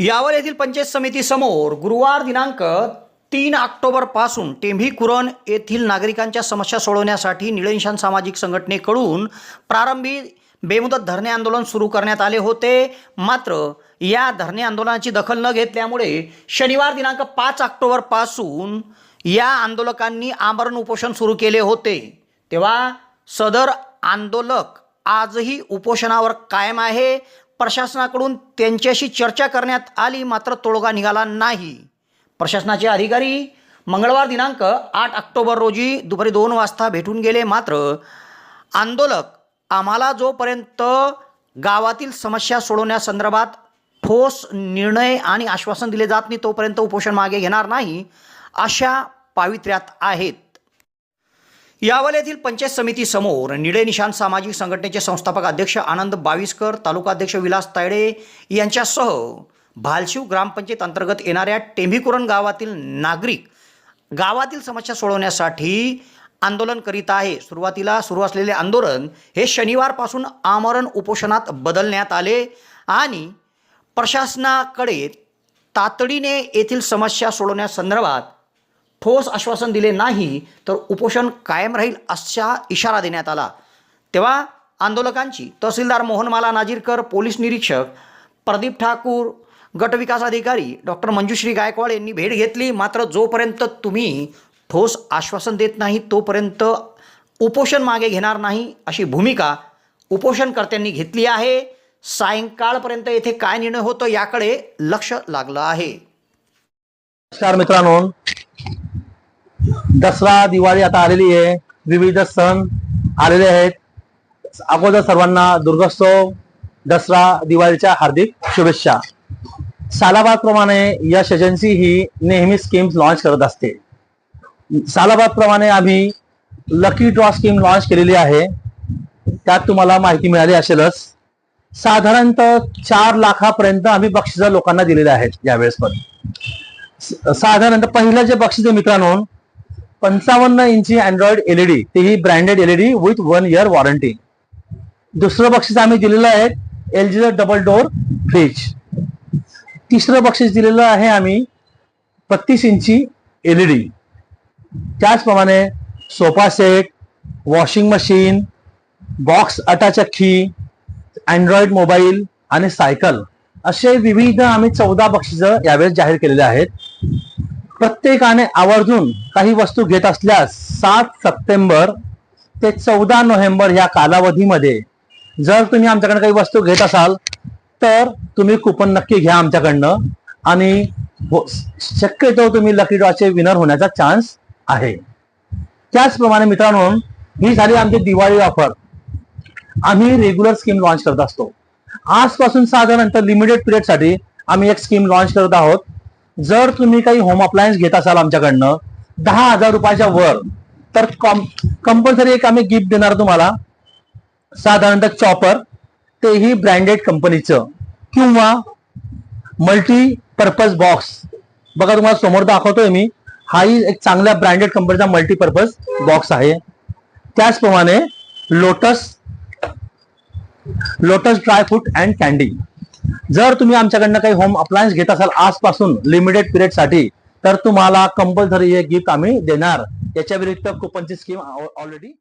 यावर येथील पंचायत समिती समोर गुरुवार दिनांक तीन ऑक्टोबरपासून टेंभी कुरण येथील नागरिकांच्या समस्या सोडवण्यासाठी निळेनिशान सामाजिक संघटनेकडून प्रारंभी बेमुदत धरणे आंदोलन सुरू करण्यात आले होते. मात्र या धरणे आंदोलनाची दखल न घेतल्यामुळे शनिवार दिनांक पाच ऑक्टोबरपासून या आंदोलकांनी आमरण उपोषण सुरू केले होते. तेव्हा सदर आंदोलक आजही उपोषणावर कायम आहे. प्रशासनाकडून त्यांच्याशी चर्चा करण्यात आली मात्र तोडगा निघाला नाही. प्रशासनाचे अधिकारी मंगळवार दिनांक आठ ऑक्टोबर रोजी दुपारी दोन वाजता भेटून गेले मात्र आंदोलक आम्हाला जोपर्यंत गावातील समस्या सोडवण्यासंदर्भात ठोस निर्णय आणि आश्वासन दिले जात नाही तोपर्यंत उपोषण मागे घेणार नाही अशा पावित्र्यात आहेत. यावल येथील पंचायत समिती समोर निळे निशान सामाजिक संघटनेचे संस्थापक अध्यक्ष आनंद बाविस्कर तालुका अध्यक्ष विलास तायडे यांच्यासह भालशिव ग्रामपंचायत अंतर्गत येणाऱ्या टेंभिकुरण गावातील नागरिक गावातील समस्या सोडवण्यासाठी आंदोलन करीत आहे. सुरुवातीला सुरू असलेले आंदोलन हे शनिवारपासून आमरण उपोषणात बदलण्यात आले आणि प्रशासनाकडे तातडीने येथील समस्या सोडवण्यासंदर्भात ठोस आश्वासन दिले नाही तर उपोषण कायम राहील असा इशारा देण्यात आला. तेव्हा आंदोलकांची तहसीलदार मोहनमाला नाजीरकर पोलीस निरीक्षक प्रदीप ठाकूर गटविकास अधिकारी डॉक्टर मंजुश्री गायकवाड यांनी भेट घेतली. मात्र जोपर्यंत तुम्ही ठोस आश्वासन देत नाही तोपर्यंत उपोषण मागे घेणार नाही अशी भूमिका उपोषणकर्त्यांनी घेतली आहे. सायंकाळपर्यंत येथे काय निर्णय होतो याकडे लक्ष लागलं आहे. नमस्कार मित्रांनो. दसरा दिवाळी आता आलेली आहे. विविध सण आलेले आहेत. अगोदर सर्वांना दुर्गोत्सव दसरा दिवाळीच्या हार्दिक शुभेच्छा. सालाबाद प्रमाणे यश एजन्सी ही नेहमी स्कीम्स लॉन्च करत असते. सालाबाद प्रमाणे आम्ही लकी ड्रॉ स्कीम लॉन्च केलेली आहे. त्यात तुम्हाला माहिती मिळाली असेलच. साधारणतः चार लाखापर्यंत आम्ही बक्षिसं लोकांना दिलेले आहेत यावेळेस पण. साधारणतः पहिलं जे बक्षीस आहे मित्रांनो पंचावन्न इंची अँड्रॉइड एलईडी तेही branded LED with one year warranty दुसरं बक्षीस आम्ही दिलेलं आहे एल जीचं डबल डोअर फ्रीज तिसरं बक्षीस दिलेलं आहे आम्ही बत्तीस इंची एलईडी त्याचप्रमाणे sofa set washing machine box अटाचक्की android mobile आणि सायकल असे विविध आम्ही चौदा बक्षिसं यावेळेस जाहीर केलेले आहेत. प्रत्येकाने आवर्जून काही वस्तू घेत असल्यास सात सप्टेंबर ते चौदा नोव्हेंबर या कालावधीमध्ये जर तुम्ही आमच्याकडे काही वस्तू घेत असाल तर तुम्ही कुपन नक्की घ्या आमच्याकडनं आणि हो- शक्यतो तुम्ही लकी ड्रॉचे विनर होण्याचा चान्स आहे. त्याचप्रमाणे मित्रांनो ही झाली आमची दिवाळी ऑफर आम्ही रेग्युलर स्कीम लॉन्च करत असतो. आजपासून साधारणतः लिमिटेड पिरियडसाठी आम्ही एक स्कीम लॉन्च करत आहोत. जर तुम्ही काही होम अप्लायन्स घेत असाल आमच्याकडनं दहा हजार रुपयाच्या वर तर कंपल्सरी एक आम्ही गिफ्ट देणार तुम्हाला. साधारणतः चॉपर तेही ब्रँडेड कंपनीचं किंवा मल्टी पर्पज बॉक्स बघा तुम्हाला समोर दाखवतोय मी. हाही एक चांगल्या ब्रँडेड कंपनीचा मल्टीपर्पज बॉक्स आहे. त्याचप्रमाणे lotus lotus dry fruit and candy जर तुम्ही आमच्याकडनं काही होम अप्लायन्स घेत असाल आजपासून लिमिटेड पिरियडसाठी तर तुम्हाला कंपल्सरी हे गिफ्ट आम्ही देणार. याच्या व्यतिरिक्त कुपनची स्कीम ऑलरेडी